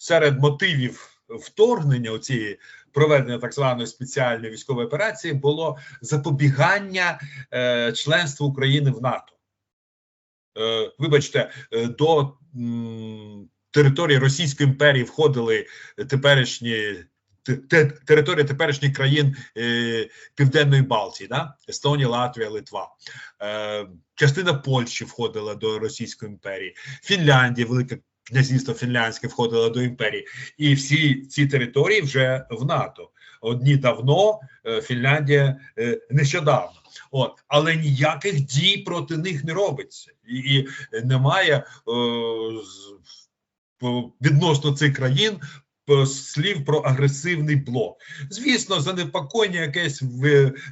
серед мотивів вторгнення цієї проведення так званої спеціальної військової операції було запобігання е, членству України в НАТО. Е, вибачте, е, до м, території Російської імперії входили теперішні те- те- території теперішніх країн е, Південної Балтії, да? Естонія, Латвія, Литва. Е, частина Польщі входила до Російської імперії, Фінляндія, Велике князівство Фінляндське входило до імперії, і всі ці території вже в НАТО. Одні давно, е, Фінляндія е, нещодавно. От, але ніяких дій проти них не робиться, і, і немає е, відносно цих країн е, слів про агресивний блок. Звісно, занепокоєння якесь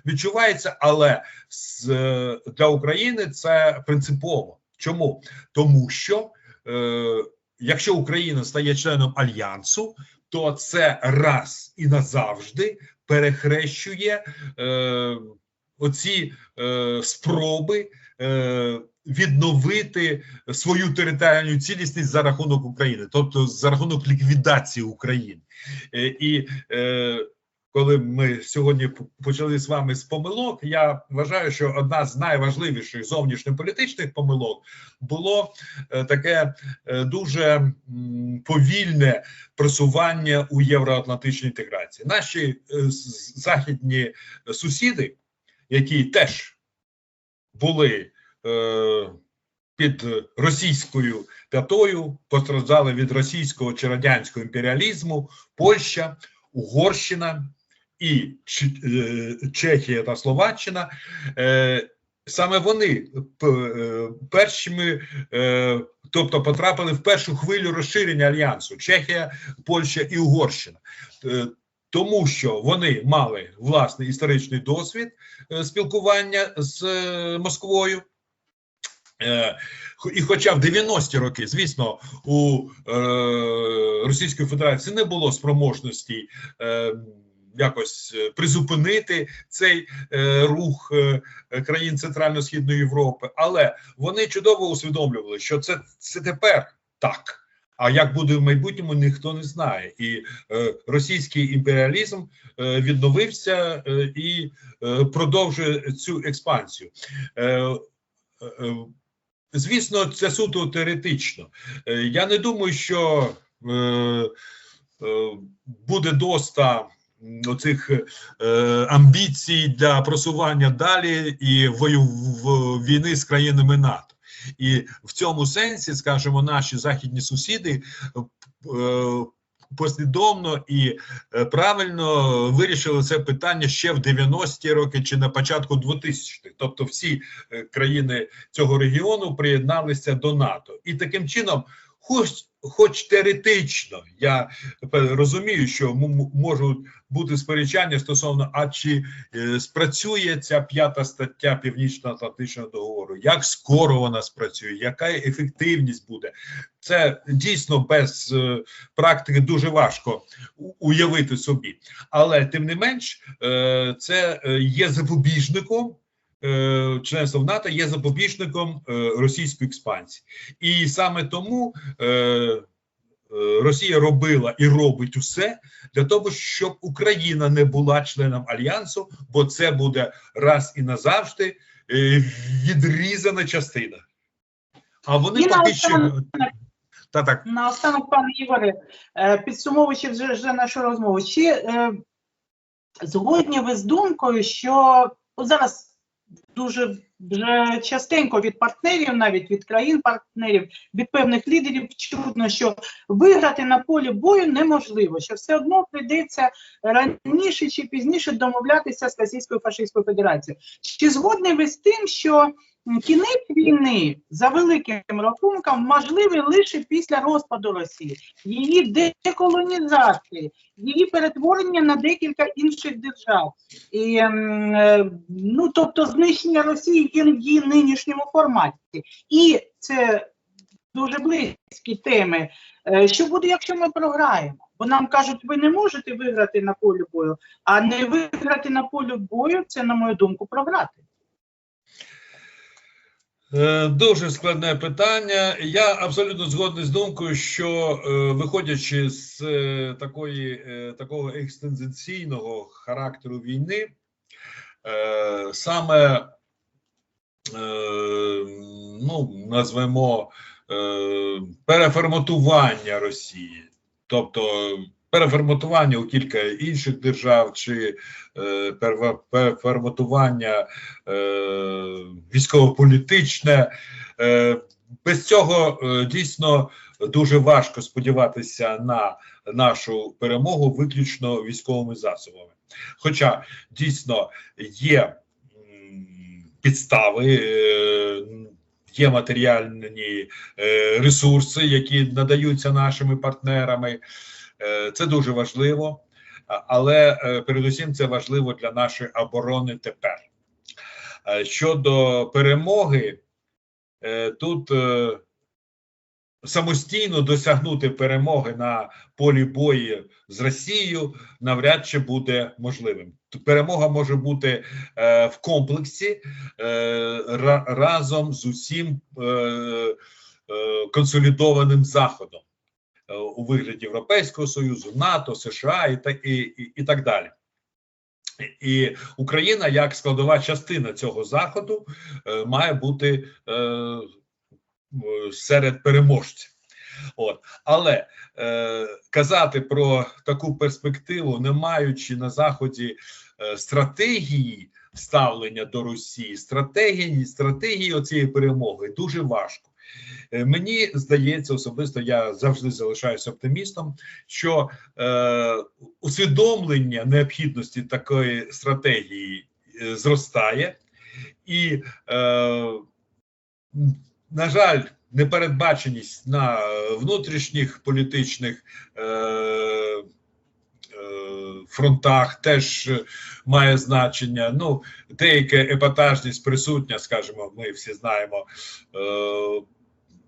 відчувається, але для України це принципово. Чому? Тому що якщо Україна стає членом альянсу, то це раз і назавжди перехрещує е, оці е, спроби е, відновити свою територіальну цілісність за рахунок України, тобто за рахунок ліквідації України. Е, і е, коли ми сьогодні почали з вами з помилок, я вважаю, що одна з найважливіших зовнішньополітичних помилок було е, таке е, дуже повільне просування у євроатлантичній інтеграції. Наші е, західні сусіди, які теж були під російською п'ятою, постраждали від російського чи радянського імперіалізму, Польща, Угорщина і е, Чехія та Словаччина. Е, Саме вони е, першими, тобто потрапили в першу хвилю розширення альянсу Чехія, Польща і Угорщина. Тому що вони мали власний історичний досвід спілкування з Москвою. І хоча в 90-ті роки, звісно, у Російської Федерації не було спроможності якось е, призупинити цей е, рух е, е, країн Центрально-Східної Європи, але вони чудово усвідомлювали, що це, це тепер так. А як буде в майбутньому, ніхто не знає. І е, російський імперіалізм е, відновився е, і е, продовжує цю експансію. Е, е, Звісно, це суто теоретично. Е, Я не думаю, що е, е, буде доста оцих е, амбіцій для просування далі і вою в війни з країнами НАТО. І в цьому сенсі, скажімо, наші західні сусіди е, послідовно і е, правильно вирішили це питання ще в 90-ті роки чи на початку 2000-х. Тобто всі країни цього регіону приєдналися до НАТО, і таким чином, хоч, хоч теоретично, я розумію, що можуть бути сперечання стосовно, а чи е, спрацює ця п'ята стаття Північно-Атлантичного договору, як скоро вона спрацює, яка ефективність буде. Це дійсно без е, практики дуже важко уявити собі, але тим не менш, е, це є запобіжником. Е, Членство в НАТО є запобіжником е, російської експансії, і саме тому е, Росія робила і робить усе для того, щоб Україна не була членом альянсу, бо це буде раз і назавжди відрізана частина. А вони поки та так. Наостанок, пане Ігоре, підсумовуючи вже, вже нашу розмову, чи е, згодні ви з думкою, що от зараз дуже вже частенько від партнерів, навіть від країн-партнерів, від певних лідерів чутно, що виграти на полі бою неможливо, що все одно прийдеться раніше чи пізніше домовлятися з Російською фашистською федерацією. Чи згодний ви з тим, що кінець війни за великим рахунком можливий лише після розпаду Росії, її деколонізації, її перетворення на декілька інших держав, і ем, е, ну тобто знищення Росії в її нинішньому форматі, і це дуже близькі теми. Е, Що буде, якщо ми програємо? Бо нам кажуть, ви не можете виграти на полі бою, а не виграти на полі бою це, на мою думку, програти. Е, Дуже складне питання. Я абсолютно згодний з думкою, що е, виходячи з е, такої такого екстенційного характеру війни, саме ну назвемо переформатування Росії, тобто переформатування у кілька інших держав чи е, переформатування е, військово-політичне. Е, без цього е, дійсно дуже важко сподіватися на нашу перемогу виключно військовими засобами. Хоча дійсно є підстави, е, є матеріальні ресурси, які надаються нашими партнерами. Це дуже важливо, але передусім це важливо для нашої оборони тепер. Е, Щодо перемоги, е, тут е, самостійно досягнути перемоги на полі бою з Росією навряд чи буде можливим. Перемога може бути в комплексі разом з усім консолідованим заходом у вигляді Європейського Союзу, НАТО, США і, і, і, і так далі. І Україна, як складова частина цього заходу, е, має бути е, серед переможців. От. Але е, казати про таку перспективу, не маючи на заході е, стратегії ставлення до Росії, стратегії, стратегії цієї перемоги дуже важко. Е, Мені здається, особисто я завжди залишаюся оптимістом, що е, усвідомлення необхідності такої стратегії е, зростає, і, е, на жаль, непередбаченість на внутрішніх політичних е, фронтах теж має значення. Ну, деяка епатажність присутня, скажімо, ми всі знаємо. Е,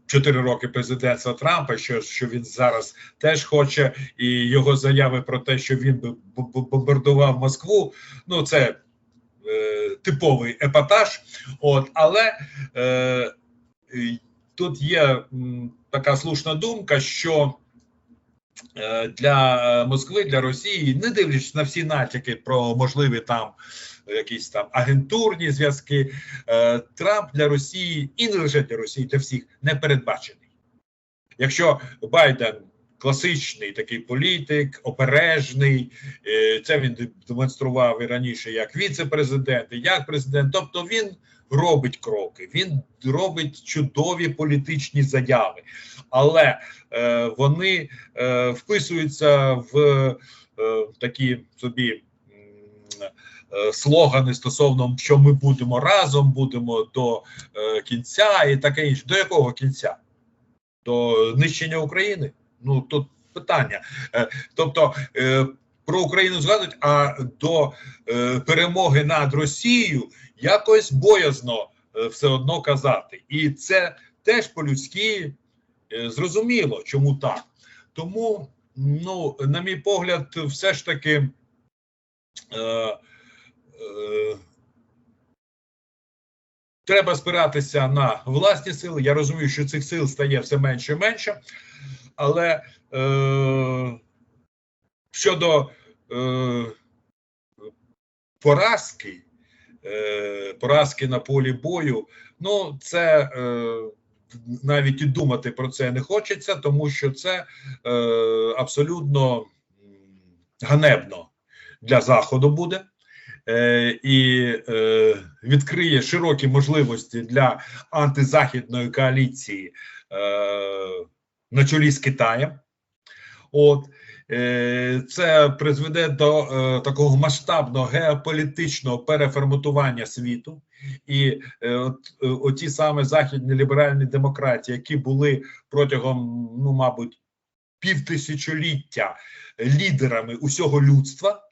Чотири роки президентства Трампа, що, що він зараз теж хоче, і його заяви про те, що він би бомбардував Москву. Ну це е, типовий епатаж. От, але е, тут є м, така слушна думка, що е, для Москви, для Росії, не дивлячись на всі натяки про можливі там якісь там агентурні зв'язки, е, Трамп для Росії і не лише для Росії, для всіх не передбачений. Якщо Байден класичний такий політик, опережний, е, це він демонстрував і раніше як віце-президент, і як президент. Тобто він робить кроки, він робить чудові політичні заяви, але е, вони е, вписуються в е, такі собі. е, Слогани стосовно, що ми будемо разом, будемо до е, кінця і таке інше. До якого кінця? До нищення України? Ну тут питання. Е, тобто е, про Україну згадують, а до е, перемоги над Росією якось боязно е, все одно казати. І це теж по-людськи е, зрозуміло, чому так. Тому, ну, на мій погляд, все ж таки. Е, е, Треба спиратися на власні сили. Я розумію, що цих сил стає все менше і менше, але е, щодо поразки, е, поразки на полі бою, ну це е, навіть і думати про це не хочеться, тому що це е, абсолютно ганебно для заходу буде. Е, і е, відкриє широкі можливості для антизахідної коаліції е, на чолі з Китаєм. От е, це призведе до е, такого масштабного геополітичного переформатування світу, і е, от е, оті саме західні ліберальні демократії, які були протягом, ну мабуть, півтисячоліття лідерами усього людства.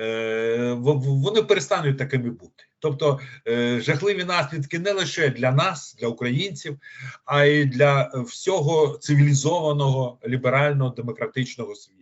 Е, вони перестануть такими бути. Тобто е, жахливі наслідки не лише для нас, для українців, а й для всього цивілізованого ліберального демократичного світу.